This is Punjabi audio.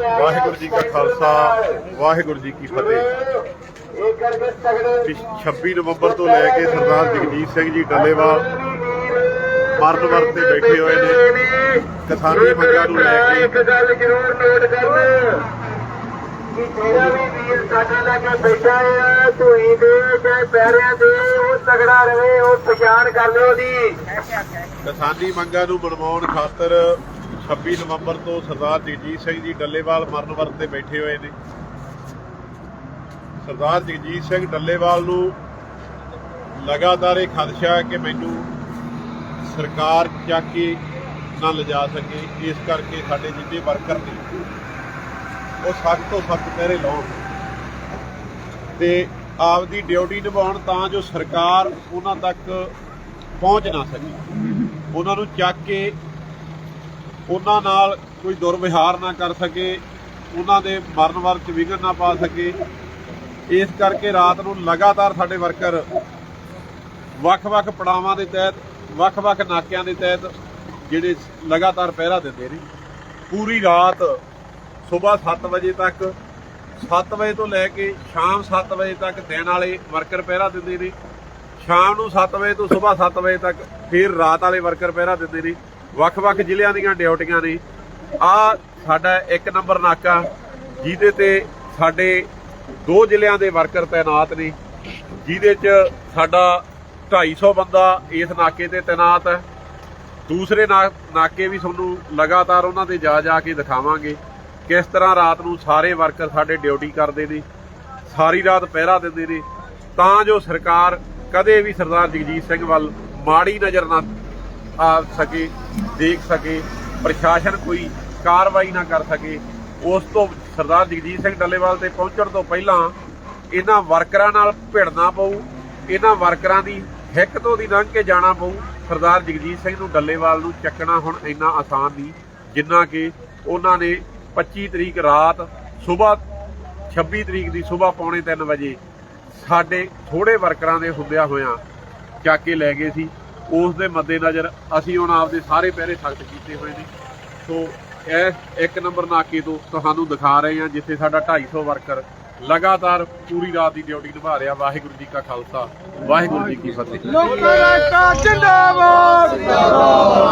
ਵਾਹਿਗੁਰੂ ਜੀ ਕਾ ਖਾਲਸਾ ਵਾਹਿਗੁਰੂ ਜੀ ਕੀ ਫਤਿਹ। ਇਹ ਕਰਕੇ ਤਗੜੇ ਵੀ 26 ਨਵੰਬਰ ਤੋਂ ਲੈ ਕੇ ਸਰਦਾਰ ਜਗਜੀਤ ਸਿੰਘ ਜੀ ਡੱਲੇਵਾਲ ਮਰਨ ਵਰਤ ਤੇ ਬੈਠੇ ਹੋਏ ਨੇ। ਕਿਸਾਨੀ ਮੰਗਾਂ ਨੂੰ ਲੈ ਕੇ। ਇੱਕ ਗੱਲ ਜ਼ਰੂਰ ਨੋਟ ਕਰਨਾ। ਕਿ ਜਿਹੜਾ ਵੀ ਵੀਰ ਸਾਡੇ ਲਾਗੇ ਬੈਠਾ ਹੈ ਧੂਈ ਦੇ ਚਾਹੇ ਪੈਰਿਆਂ ਦੇ ਉਹ ਤਗੜਾ ਰਵੇ ਉਹ ਪਛਾਣ ਕਰ ਲਿਓ ਦੀ ਕਿਸਾਨੀ ਮੰਗਾਂ ਨੂੰ ਮਨਵਾਉਣ ਖਾਤਰ 26 ਨਵੰਬਰ ਤੋਂ ਸਰਦਾਰ ਜਗਜੀਤ ਸਿੰਘ ਜੀ ਡੱਲੇਵਾਲ ਮਰਨ ਵਰਤ ਤੇ ਬੈਠੇ ਹੋਏ ਨੇ। ਸਰਦਾਰ ਜਗਜੀਤ ਸਿੰਘ ਡੱਲੇਵਾਲ ਨੂੰ ਲਗਾਤਾਰ ਇਹ ਖਦਸ਼ਾ ਹੈ ਕਿ ਮੈਨੂੰ ਸਰਕਾਰ ਚੱਕ ਕੇ ਨਾ ਲਿਜਾ ਸਕੇ, ਇਸ ਕਰਕੇ ਸਾਡੇ ਜਿੰਨੇ ਵਰਕਰ ਨੇ, ਉਹ ਸਖਤ ਤੋਂ ਸਖਤ ਪਹਿਰੇ ਲਾਉਣ। ਤੇ ਆਪਦੀ ਡਿਊਟੀ ਨਿਭਾਉਣ ਤਾਂ ਜੋ ਸਰਕਾਰ ਉਹਨਾਂ ਤੱਕ ਪਹੁੰਚ ਨਾ ਸਕੇ। ਉਹਨਾਂ ਨੂੰ ਚੱਕ ਕੇ ਉਹਨਾਂ ਨਾਲ ਕੋਈ ਦੁਰਵਿਹਾਰ ਨਾ ਕਰ ਸਕੇ, ਉਹਨਾਂ ਦੇ ਮਰਨ ਵਰਤ ਚ ਵਿਘਨ ਨਾ ਪਾ ਸਕੇ। ਇਸ ਕਰਕੇ ਰਾਤ ਨੂੰ ਲਗਾਤਾਰ ਸਾਡੇ ਵਰਕਰ ਵੱਖ-ਵੱਖ ਪੜਾਵਾਂ ਦੇ ਤਹਿਤ, ਵੱਖ-ਵੱਖ ਨਾਕਿਆਂ ਦੇ ਤਹਿਤ ਜਿਹੜੇ ਲਗਾਤਾਰ ਪਹਿਰਾ ਦਿੰਦੇ ਨੇ। ਪੂਰੀ ਰਾਤ ਸਵੇਰ 7 ਵਜੇ ਤੱਕ 7 ਵਜੇ ਤੋਂ ਲੈ ਕੇ ਸ਼ਾਮ 7 ਵਜੇ ਤੱਕ ਦਿਨ ਵਾਲੇ ਵਰਕਰ ਪਹਿਰਾ ਦਿੰਦੇ ਨੇ। ਸ਼ਾਮ ਨੂੰ 7 ਵਜੇ ਤੋਂ ਸਵੇਰ 7 ਵਜੇ ਤੱਕ ਫਿਰ ਰਾਤ ਵਾਲੇ ਵਰਕਰ ਪਹਿਰਾ ਦਿੰਦੇ ਨੇ। ਵੱਖ-ਵੱਖ ਜ਼ਿਲ੍ਹਿਆਂ ਦੀਆਂ ਡਿਊਟੀਆਂ ਨੇ। ਆ ਸਾਡਾ ਇੱਕ ਨੰਬਰ ਨਾਕਾ, ਜਿਹਦੇ ਤੇ ਸਾਡੇ ਦੋ ਜ਼ਿਲ੍ਹਿਆਂ ਦੇ ਵਰਕਰ ਤਾਇਨਾਤ ਨੇ। ਜਿਹਦੇ 'ਚ ਸਾਡਾ 250 ਬੰਦਾ ਇਸ ਨਾਕੇ ਤੇ ਤਾਇਨਾਤ ਹੈ। ਦੂਸਰੇ ਨਾਕੇ ਵੀ ਤੁਹਾਨੂੰ ਲਗਾਤਾਰ ਉਹਨਾਂ ਤੇ ਜਾ ਜਾ ਕੇ ਦਿਖਾਵਾਂਗੇ, ਕਿਸ ਤਰ੍ਹਾਂ ਰਾਤ ਨੂੰ ਸਾਰੇ ਵਰਕਰ ਸਾਡੇ ਡਿਊਟੀ ਕਰਦੇ ਨੇ, ਸਾਰੀ ਰਾਤ ਪਹਿਰਾ ਦਿੰਦੇ ਨੇ। ਤਾਂ ਜੋ ਸਰਕਾਰ ਕਦੇ ਵੀ ਸਰਦਾਰ ਜਗਜੀਤ ਸਿੰਘ ਵੱਲ ਮਾੜੀ ਨਜ਼ਰ ਨਾ ਆ ਸਕੇ, ਦੇਖ ਸਕੇ, ਪ੍ਰਸ਼ਾਸਨ ਕੋਈ ਕਾਰਵਾਈ ਨਾ ਕਰ ਸਕੇ। ਉਸ ਤੋਂ ਸਰਦਾਰ ਜਗਜੀਤ ਸਿੰਘ ਡੱਲੇਵਾਲ ਤੇ ਪਹੁੰਚਣ ਤੋਂ ਪਹਿਲਾਂ ਇਹਨਾਂ ਵਰਕਰਾਂ ਨਾਲ ਭਿੜਨਾ ਪਊ, ਇਹਨਾਂ ਵਰਕਰਾਂ ਦੀ ਹਿੱਕ ਤੋਂ ਦੀ ਲੰਘ ਕੇ ਜਾਣਾ ਪਊ। ਸਰਦਾਰ ਜਗਜੀਤ ਸਿੰਘ ਨੂੰ ਡੱਲੇਵਾਲ ਨੂੰ ਚੱਕਣਾ ਹੁਣ ਇੰਨਾ ਆਸਾਨ ਨਹੀਂ, ਜਿੰਨਾ ਕਿ ਉਹਨਾਂ ਨੇ 25 ਤਰੀਕ ਰਾਤ ਸਵੇਰ 26 ਤਰੀਕ ਦੀ ਸਵੇਰ ਪੌਣੇ 3 ਵਜੇ ਸਾਡੇ ਥੋੜੇ ਵਰਕਰਾਂ ਦੇ ਹੁੰਦਿਆਂ ਹੋਇਆਂ ਚੱਕ ਕੇ ਲੈ ਗਏ ਸੀ। ਉਸ ਦੇ ਮੱਦੇਨਜ਼ਰ ਅਸੀਂ ਹੁਣ ਆਪਦੇ ਸਾਰੇ ਪਹਿਰੇ ਸਖਤ ਕੀਤੇ ਹੋਏ ਨੇ। ਸੋ ਇਹ ਇੱਕ ਨੰਬਰ ਨਾਕੇ ਤੋਂ ਤੁਹਾਨੂੰ ਦਿਖਾ ਰਹੇ ਹਾਂ ਜਿੱਥੇ ਸਾਡਾ 250 ਵਰਕਰ ਲਗਾਤਾਰ ਪੂਰੀ ਰਾਤ ਦੀ ਡਿਊਟੀ ਨਿਭਾ ਰਿਹਾ। ਵਾਹਿਗੁਰੂ ਜੀ ਕਾ ਖਾਲਸਾ ਵਾਹਿਗੁਰੂ ਜੀ ਕੀ ਫਤਿਹ। ਲੋਕਾਂ ਦਾ ਏਕਾ ਜਿੰਦਾਬਾਦ। ਜਿੰਦਾਬਾਦ।